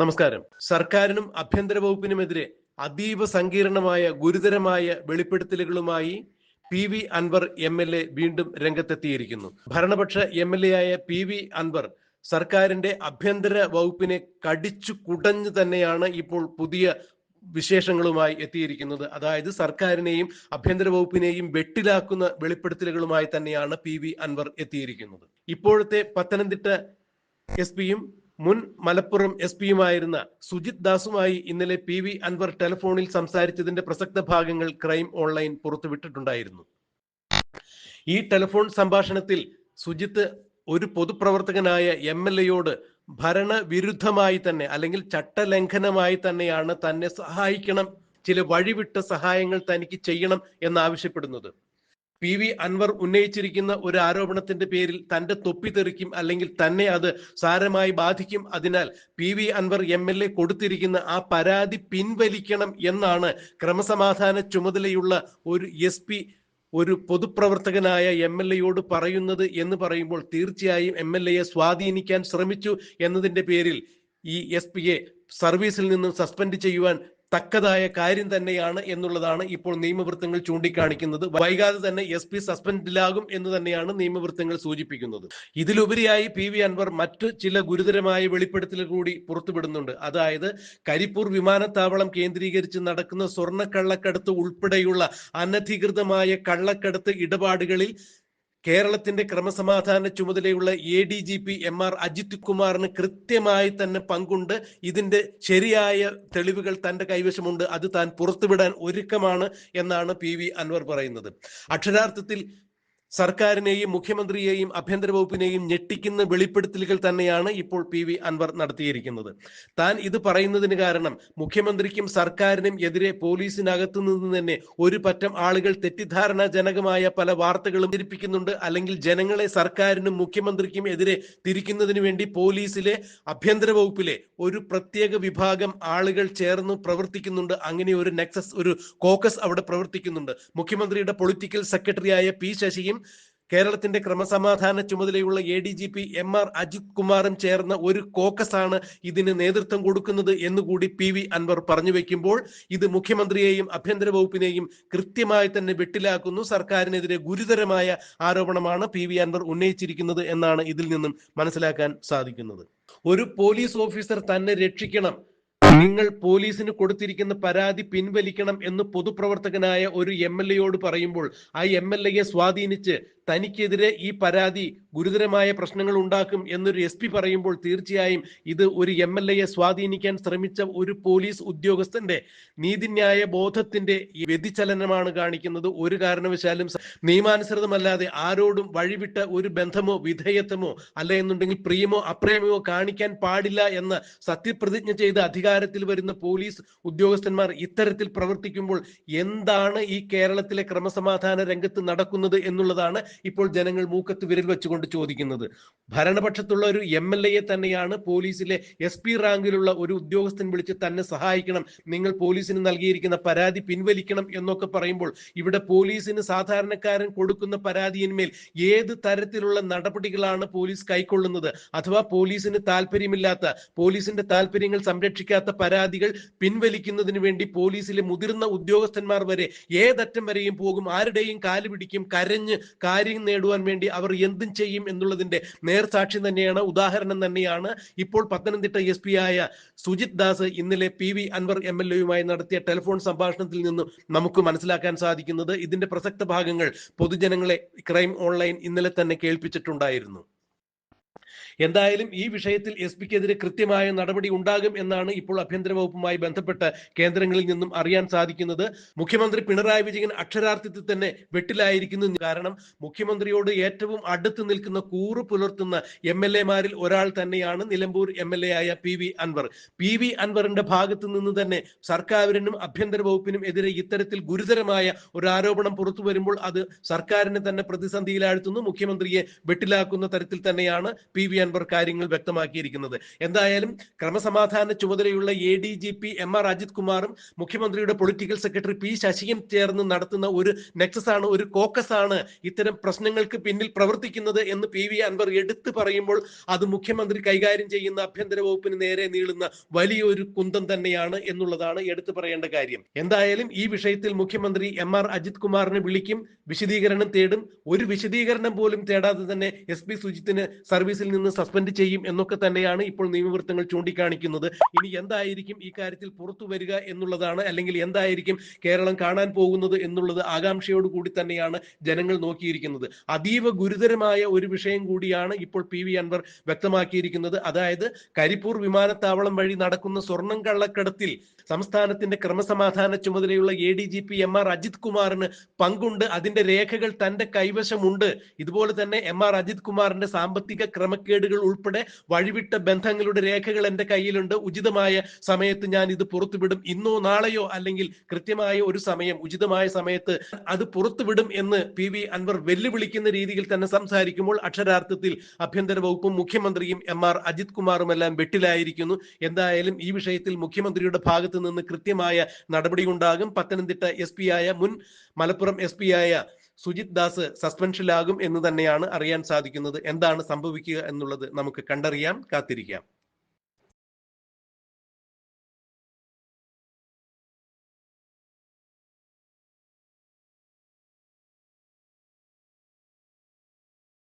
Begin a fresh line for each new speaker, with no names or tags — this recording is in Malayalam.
നമസ്കാരം സർക്കാരിനും ആഭ്യന്തര വകുപ്പിനുമെതിരെ അതീവ സങ്കീർണമായ ഗുരുതരമായ വെളിപ്പെടുത്തലുകളുമായി P V Anvar M L A വീണ്ടും രംഗത്തെത്തിയിരിക്കുന്നു ഭരണപക്ഷ എം എൽ എ ആയ പി വി അൻവർ സർക്കാരിന്റെ ആഭ്യന്തര വകുപ്പിനെ കടിച്ചു കുടഞ്ഞു തന്നെയാണ് ഇപ്പോൾ പുതിയ വിശേഷങ്ങളുമായി എത്തിയിരിക്കുന്നത് അതായത് സർക്കാരിനെയും ആഭ്യന്തര വകുപ്പിനെയും വെട്ടിലാക്കുന്ന വെളിപ്പെടുത്തലുകളുമായി തന്നെയാണ് പി വി അൻവർ എത്തിയിരിക്കുന്നത് ഇപ്പോഴത്തെ പത്തനംതിട്ട എസ് പിയും മുൻ മലപ്പുറം എസ് പിയുമായിരുന്ന സുജിത് ദാസുമായി ഇന്നലെ പി വി അൻവർ ടെലിഫോണിൽ സംസാരിച്ചതിന്റെ പ്രസക്ത ഭാഗങ്ങൾ ക്രൈം ഓൺലൈൻ പുറത്തുവിട്ടിട്ടുണ്ടായിരുന്നു ഈ ടെലിഫോൺ സംഭാഷണത്തിൽ സുജിത്ത് ഒരു പൊതുപ്രവർത്തകനായ എം എൽ എയോട് ഭരണവിരുദ്ധമായി തന്നെ അല്ലെങ്കിൽ ചട്ടലംഘനമായി തന്നെയാണ് തന്നെ സഹായിക്കണം ചില വഴിവിട്ട സഹായങ്ങൾ തനിക്ക് ചെയ്യണം എന്നാവശ്യപ്പെടുന്നത് പി വി അൻവർ ഉന്നയിച്ചിരിക്കുന്ന ഒരു ആരോപണത്തിന്റെ പേരിൽ തന്റെ തൊപ്പി തെറിക്കും അല്ലെങ്കിൽ തന്നെ അത് സാരമായി ബാധിക്കും അതിനാൽ P V Anvar M L A കൊടുത്തിരിക്കുന്ന ആ പരാതി പിൻവലിക്കണം എന്നാണ് ക്രമസമാധാന ചുമതലയുള്ള ഒരു എസ് പി ഒരു പൊതുപ്രവർത്തകനായ എം എൽ എയോട് പറയുന്നത് എന്ന് പറയുമ്പോൾ തീർച്ചയായും എം എൽ എയെ സ്വാധീനിക്കാൻ ശ്രമിച്ചു എന്നതിന്റെ പേരിൽ ഈ എസ് പിയെ സർവീസിൽ നിന്നും സസ്പെൻഡ് ചെയ്യുവാൻ തക്കതായ കാര്യം തന്നെയാണ് എന്നുള്ളതാണ് ഇപ്പോൾ നിയമവൃത്തങ്ങൾ ചൂണ്ടിക്കാണിക്കുന്നത് വൈകാതെ തന്നെ എസ് പി സസ്പെൻഡിലാകും എന്ന് തന്നെയാണ് നിയമവൃത്തങ്ങൾ സൂചിപ്പിക്കുന്നത് ഇതിലുപരിയായി പി വി അൻവർ മറ്റ് ചില ഗുരുതരമായ വെളിപ്പെടുത്തൽ കൂടി പുറത്തുവിടുന്നുണ്ട് അതായത് കരിപ്പൂർ വിമാനത്താവളം കേന്ദ്രീകരിച്ച് നടക്കുന്ന സ്വർണ്ണ കള്ളക്കടത്ത് ഉൾപ്പെടെയുള്ള അനധികൃതമായ കള്ളക്കടത്ത് ഇടപാടുകളിൽ കേരളത്തിന്റെ ക്രമസമാധാന ചുമതലയുള്ള A D G P M R Ajith കുമാറിന് കൃത്യമായി തന്നെ പങ്കുണ്ട് ഇതിന്റെ ശരിയായ തെളിവുകൾ തന്റെ കൈവശമുണ്ട് അത് താൻ പുറത്തുവിടാൻ ഒരുക്കമാണ് എന്നാണ് പി വി അൻവർ പറയുന്നത് അക്ഷരാർത്ഥത്തിൽ സർക്കാരിനെയും മുഖ്യമന്ത്രിയെയും ആഭ്യന്തര വകുപ്പിനെയും ഞെട്ടിക്കുന്ന വെളിപ്പെടുത്തലുകൾ തന്നെയാണ് ഇപ്പോൾ പി വി അൻവർ നടത്തിയിരിക്കുന്നത് താൻ ഇത് പറയുന്നതിന് കാരണം മുഖ്യമന്ത്രിക്കും സർക്കാരിനും എതിരെ പോലീസിനകത്തു നിന്ന് തന്നെ ഒരു പറ്റം ആളുകൾ തെറ്റിദ്ധാരണാജനകമായ പല വാർത്തകളും ധരിപ്പിക്കുന്നുണ്ട് അല്ലെങ്കിൽ ജനങ്ങളെ സർക്കാരിനും മുഖ്യമന്ത്രിക്കും എതിരെ തിരിക്കുന്നതിന് വേണ്ടി പോലീസിലെ ആഭ്യന്തര വകുപ്പിലെ ഒരു പ്രത്യേക വിഭാഗം ആളുകൾ ചേർന്ന് പ്രവർത്തിക്കുന്നുണ്ട് അങ്ങനെ ഒരു നെക്സസ് ഒരു കോക്കസ് അവിടെ പ്രവർത്തിക്കുന്നുണ്ട് മുഖ്യമന്ത്രിയുടെ പൊളിറ്റിക്കൽ സെക്രട്ടറിയായ പി ശശിയും കേരളത്തിന്റെ ക്രമസമാധാന ചുമതലയുള്ള A D G P M R Ajith കുമാറും ചേർന്ന ഒരു കോക്കസ് ആണ് ഇതിന് നേതൃത്വം കൊടുക്കുന്നത് എന്നുകൂടി പി വി അൻവർ പറഞ്ഞു വെക്കുമ്പോൾ ഇത് മുഖ്യമന്ത്രിയെയും ആഭ്യന്തര വകുപ്പിനെയും കൃത്യമായി തന്നെ വെട്ടിലാക്കുന്നു സർക്കാരിനെതിരെ ഗുരുതരമായ ആരോപണമാണ് പി വി അൻവർ ഉന്നയിച്ചിരിക്കുന്നത് എന്നാണ് ഇതിൽ നിന്നും മനസ്സിലാക്കാൻ സാധിക്കുന്നത് ഒരു പോലീസ് ഓഫീസർ തന്നെ രക്ഷിക്കണം നിങ്ങൾ പോലീസിന് കൊടുത്തിരിക്കുന്ന പരാതി പിൻവലിക്കണം എന്ന് പൊതുപ്രവർത്തകനായ ഒരു എം എൽ എയോട് പറയുമ്പോൾ ആ എം എൽ എയെ സ്വാധീനിച്ച് തനിക്കെതിരെ ഈ പരാതി ഗുരുതരമായ പ്രശ്നങ്ങൾ ഉണ്ടാക്കും എന്നൊരു എസ് പി പറയുമ്പോൾ തീർച്ചയായും ഇത് ഒരു എം എൽ എയെ സ്വാധീനിക്കാൻ ശ്രമിച്ച ഒരു പോലീസ് ഉദ്യോഗസ്ഥന്റെ നീതിന്യായ ബോധത്തിന്റെ വ്യതിചലനമാണ് കാണിക്കുന്നത് ഒരു കാരണവശാലും നിയമാനുസൃതമല്ലാതെ ആരോടും വഴിവിട്ട ഒരു ബന്ധമോ വിധേയത്വമോ അല്ല എന്നുണ്ടെങ്കിൽ പ്രിയമോ അപ്രേമയോ കാണിക്കാൻ പാടില്ല എന്ന് സത്യപ്രതിജ്ഞ ചെയ്ത അധികാരത്തിൽ വരുന്ന പോലീസ് ഉദ്യോഗസ്ഥന്മാർ ഇത്തരത്തിൽ പ്രവർത്തിക്കുമ്പോൾ എന്താണ് ഈ കേരളത്തിലെ ക്രമസമാധാന രംഗത്ത് നടക്കുന്നത് എന്നുള്ളതാണ് ഇപ്പോൾ ജനങ്ങൾ മൂക്കത്ത് വിരൽ വെച്ചുകൊണ്ട് ചോദിക്കുന്നത് ഭരണപക്ഷത്തുള്ള ഒരു എം എൽ എയെ തന്നെയാണ് പോലീസിലെ എസ് പി റാങ്കിലുള്ള ഒരു ഉദ്യോഗസ്ഥൻ വിളിച്ച് തന്നെ സഹായിക്കണം നിങ്ങൾ പോലീസിന് നൽകിയിരിക്കുന്ന പരാതി പിൻവലിക്കണം എന്നൊക്കെ പറയുമ്പോൾ ഇവിടെ പോലീസിന് സാധാരണക്കാരൻ കൊടുക്കുന്ന പരാതിയിന്മേൽ ഏത് തരത്തിലുള്ള നടപടികളാണ് പോലീസ് കൈക്കൊള്ളുന്നത് അഥവാ പോലീസിന് താല്പര്യമില്ലാത്ത പോലീസിന്റെ താല്പര്യങ്ങൾ സംരക്ഷിക്കാത്ത പരാതികൾ പിൻവലിക്കുന്നതിന് വേണ്ടി പോലീസിലെ മുതിർന്ന ഉദ്യോഗസ്ഥന്മാർ വരെ ഏതറ്റം വരെയും പോകും ആരുടെയും കാല് പിടിക്കും കരഞ്ഞ് കാല് കാര്യം നേടുവാൻ വേണ്ടി അവർ എന്തും ചെയ്യും എന്നുള്ളതിന്റെ നേർസാക്ഷി തന്നെയാണ് ഉദാഹരണം തന്നെയാണ് ഇപ്പോൾ പത്തനംതിട്ട എസ് പി ആയ സുജിത് ദാസ് ഇന്നലെ P V Anvar M L എയുമായി നടത്തിയ ടെലിഫോൺ സംഭാഷണത്തിൽ നിന്നും നമുക്ക് മനസ്സിലാക്കാൻ സാധിക്കുന്നത് ഇതിന്റെ പ്രസക്ത ഭാഗങ്ങൾ പൊതുജനങ്ങളെ ക്രൈം ഓൺലൈൻ ഇന്നലെ തന്നെ കേൾപ്പിച്ചിട്ടുണ്ടായിരുന്നു എന്തായാലും ഈ വിഷയത്തിൽ എസ് പിക്കെതിരെ കൃത്യമായ നടപടി ഉണ്ടാകും എന്നാണ് ഇപ്പോൾ ആഭ്യന്തര വകുപ്പുമായി ബന്ധപ്പെട്ട് കേന്ദ്രങ്ങളിൽ നിന്നും അറിയാൻ സാധിക്കുന്നത് മുഖ്യമന്ത്രി പിണറായി വിജയൻ അക്ഷരാർത്ഥത്തിൽ തന്നെ വെട്ടിലായിരിക്കുന്നു കാരണം മുഖ്യമന്ത്രിയോട് ഏറ്റവും അടുത്ത് നിൽക്കുന്ന കൂറു പുലർത്തുന്ന എം എൽ എമാരിൽ ഒരാൾ തന്നെയാണ് നിലമ്പൂർ എം എൽ എ ആയ P V Anvar P V അൻവറിന്റെ ഭാഗത്തു നിന്ന് തന്നെ സർക്കാരിനും ആഭ്യന്തര വകുപ്പിനും എതിരെ ഇത്തരത്തിൽ ഗുരുതരമായ ഒരു ആരോപണം പുറത്തു വരുമ്പോൾ അത് സർക്കാരിനെ തന്നെ പ്രതിസന്ധിയിലാഴ്ത്തുന്നു മുഖ്യമന്ത്രിയെ വെട്ടിലാക്കുന്ന തരത്തിൽ തന്നെയാണ് പി വി അൻവർ അക്ബർ കാര്യങ്ങൾ വ്യക്തമാക്കിയിരിക്കുന്നത് എന്തായാലും ക്രമസമാധാന ചുമതലയുള്ള A D G P M R Ajith കുമാറും മുഖ്യമന്ത്രിയുടെ പൊളിറ്റിക്കൽ സെക്രട്ടറി പി ശശിയും ചേർന്ന് നടത്തുന്ന ഒരു നെക്സസ് ആണ് ഒരു കോക്കസ് ആണ് ഇത്തരം പ്രശ്നങ്ങൾക്ക് പിന്നിൽ പ്രവർത്തിക്കുന്നത് എന്ന് പി വി അൻവർ എടുത്തു പറയുമ്പോൾ അത് മുഖ്യമന്ത്രി കൈകാര്യം ചെയ്യുന്ന ആഭ്യന്തര വകുപ്പിന് നേരെ നീളുന്ന വലിയൊരു കുന്തം തന്നെയാണ് എന്നുള്ളതാണ് എടുത്തു പറയേണ്ട കാര്യം എന്തായാലും ഈ വിഷയത്തിൽ മുഖ്യമന്ത്രി എം ആർ അജിത് കുമാറിനെ വിളിക്കും വിശദീകരണം തേടും ഒരു വിശദീകരണം പോലും തേടാതെ തന്നെ എസ് പി സുജിത്തിന് സർവീസിൽ നിന്ന് സസ്പെൻഡ് ചെയ്യും എന്നൊക്കെ തന്നെയാണ് ഇപ്പോൾ നിയമവൃത്തങ്ങൾ ചൂണ്ടിക്കാണിക്കുന്നത് ഇനി എന്തായിരിക്കും ഈ കാര്യത്തിൽ പുറത്തു വരിക എന്നുള്ളതാണ് അല്ലെങ്കിൽ എന്തായിരിക്കും കേരളം കാണാൻ പോകുന്നത് എന്നുള്ളത് ആകാംക്ഷയോട് കൂടി തന്നെയാണ് ജനങ്ങൾ നോക്കിയിരിക്കുന്നത് അതീവ ഗുരുതരമായ ഒരു വിഷയം കൂടിയാണ് ഇപ്പോൾ പി വി അൻവർ വ്യക്തമാക്കിയിരിക്കുന്നത് അതായത് കരിപ്പൂർ വിമാനത്താവളം വഴി നടക്കുന്ന സ്വർണം കള്ളക്കടത്തിൽ സംസ്ഥാനത്തിന്റെ ക്രമസമാധാന ചുമതലയുള്ള A D G P M R Ajith കുമാറിന് പങ്കുണ്ട് അതിന്റെ രേഖകൾ തന്റെ കൈവശമുണ്ട് ഇതുപോലെ തന്നെ എം ആർ അജിത് കുമാറിന്റെ സാമ്പത്തിക ക്രമക്കേട് സൈഡുകൾ ഉൾപ്പെടെ വഴിവിട്ട ബന്ധങ്ങളുടെ രേഖകൾ എൻ്റെ കയ്യിലുണ്ട് ഉചിതമായ സമയത്ത് ഞാൻ ഇത് പുറത്തുവിടും ഇന്നോ നാളെയോ അല്ലെങ്കിൽ കൃത്യമായ ഒരു സമയം ഉചിതമായ സമയത്ത് അത് പുറത്തുവിടും എന്ന് പി വി അൻവർ വെല്ലുവിളിക്കുന്ന രീതിയിൽ തന്നെ സംസാരിക്കുമ്പോൾ അക്ഷരാർത്ഥത്തിൽ ആഭ്യന്തര വകുപ്പും മുഖ്യമന്ത്രിയും എം ആർ അജിത് കുമാറുമെല്ലാം വെട്ടിലായിരിക്കുന്നു എന്തായാലും ഈ വിഷയത്തിൽ മുഖ്യമന്ത്രിയുടെ ഭാഗത്ത് നിന്ന് കൃത്യമായ നടപടി ഉണ്ടാകും പത്തനംതിട്ട എസ് ആയ മുൻ മലപ്പുറം എസ് ആയ സുജിത് ദാസ് സസ്പെൻഷനിലാകും എന്ന് തന്നെയാണ് അറിയാൻ സാധിക്കുന്നത് എന്താണ് സംഭവിക്കുക എന്നുള്ളത് നമുക്ക് കണ്ടറിയാം കാത്തിരിക്കാം